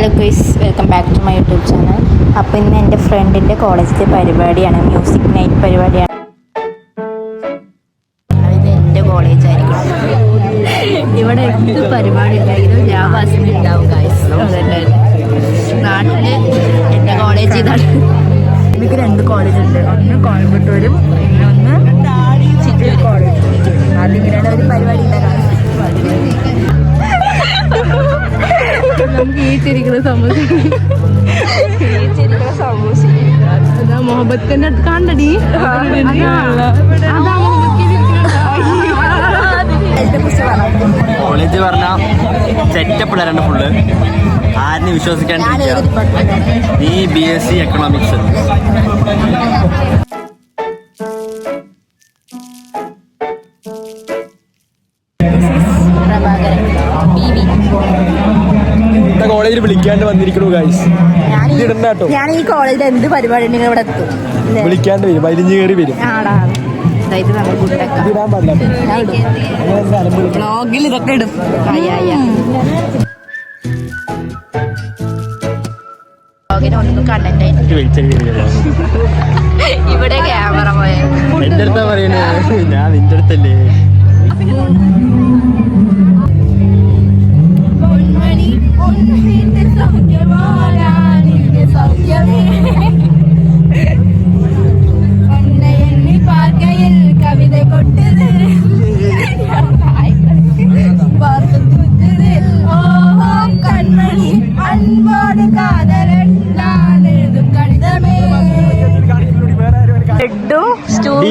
Hello guys welcome back to my YouTube channel അപ്പോൾ ഇന്ന് എന്റെ ഫ്രണ്ടിന്റെ കോളേജിലെ പരിപാടിയാണ്. മ്യൂസിക് നൈറ്റ് പരിപാടിയാണ്. ഇത് എന്റെ കോളേജായിരിക്കും ഇവിടെ എന്ത് പരിപാടി ഉണ്ടെങ്കിലും ഞാൻ ബസ്സിന് ഉണ്ടാവും ഗൈസ് നാട്ടിൽ എന്റെ കോളേജ് ഇതാണ്. എനിക്ക് രണ്ട് കോളേജുണ്ട് ഒന്ന് കോയമ്പത്തൂരും ഒന്ന് ചിറ്റൂർ കോളേജ് അതിങ്ങനെയാണ് ഒരു പരിപാടി ഉണ്ടാകാൻ നമുക്ക് ഈ ചിരിക്കുന്ന സമൂസ. അതാ മുഹബത്തിന്റെ അടുത്ത് കണ്ടടി. അതാ കോളേജ് പറഞ്ഞ സെറ്റപ്പ് ഇടാറുണ്ട് ഫുള്ള് ആരിനെ വിശ്വസിക്കാൻ നീ ബി എസ് സി എക്കണോമിക്സ് വിളിക്കാണ്ട് വന്നിരിക്കണു ഗൈസ് ഇതിടണ്ട കേട്ടോ. ഞാൻ ഈ കോളേജിൽ എന്ത് പരിപാടി ഉണ്ടെങ്കിൽ ഇവിടെ എത്തും? ഇല്ലേ? വിളിക്കാണ്ട് വരും വലിഞ്ഞു കയറി വരും. ആടാ. നമ്മൾ ഗുണ്ടക്ക ഇതിടാൻ പാടില്ല ഞാൻ ഇടും. അങ്ങനെ എന്താ അലമ്പ് വിളിക്കണം. വ്ളോഗിൽ ഇതൊക്കെ ഇടും ഒന്നും കണ്ടന്റ് ഇവിടെ ക്യാമറ പോയ. എന്റെ അടുത്താ പറയണേ. ഞാൻ നിന്റെ അടുത്തല്ലേ. കവിത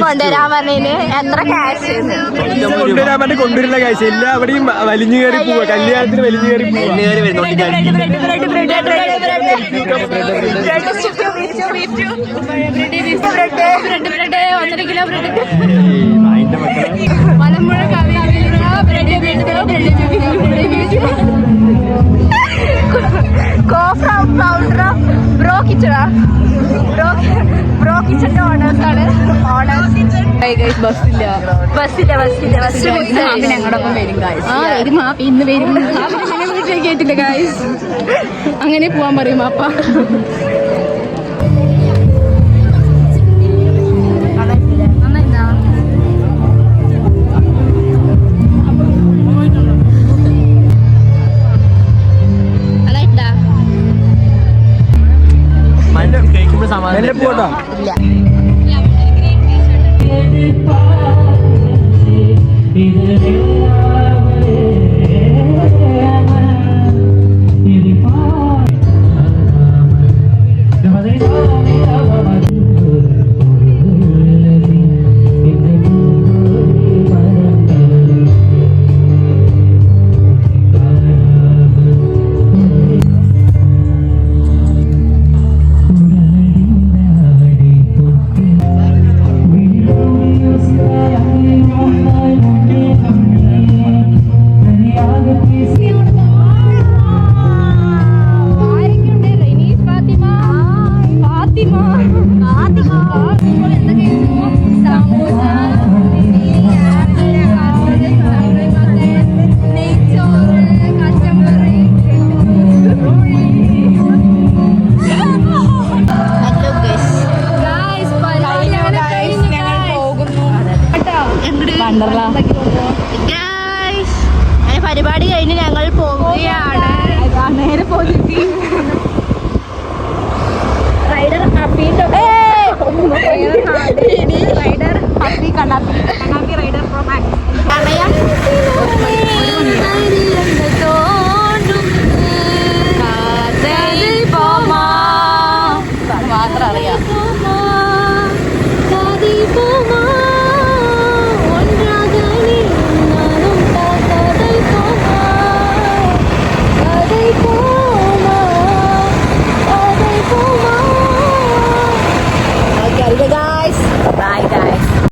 കൊണ്ടുവരാൻ പറഞ്ഞതിന് എത്ര ക്യാഷ് കൊണ്ടുവരാൻ കൊണ്ടുവരില്ല ഗൈസ് എല്ലാവിടെയും വലിഞ്ഞു കയറി പോവാ കല്യാണത്തിന് വലിഞ്ഞു കയറി ഒന്നര കിലോ ബ്രെഡ് അതിന്റെ മക്കളെ ബ്രെഡ് ബ്രെഡ് ബ്രെഡ് ബസ്സില്ല ബസ്സില്ല ബസ്സില്ല ബസ് ഞങ്ങളൊപ്പം വരും ആ വരും മാപ്പ ഇന്ന് വരും വീട്ടിലേക്ക് കേട്ടില്ല ഗായ്സ് അങ്ങനെ പോവാൻ പറയും മാപ്പ സമാധാനം പോട്ടോ ഇല്ല ഹലോ അങ്ങനെ പരിപാടി കഴിഞ്ഞ് ഞങ്ങൾ പോവുകയാണ്. നേരെ പോയിട്ട്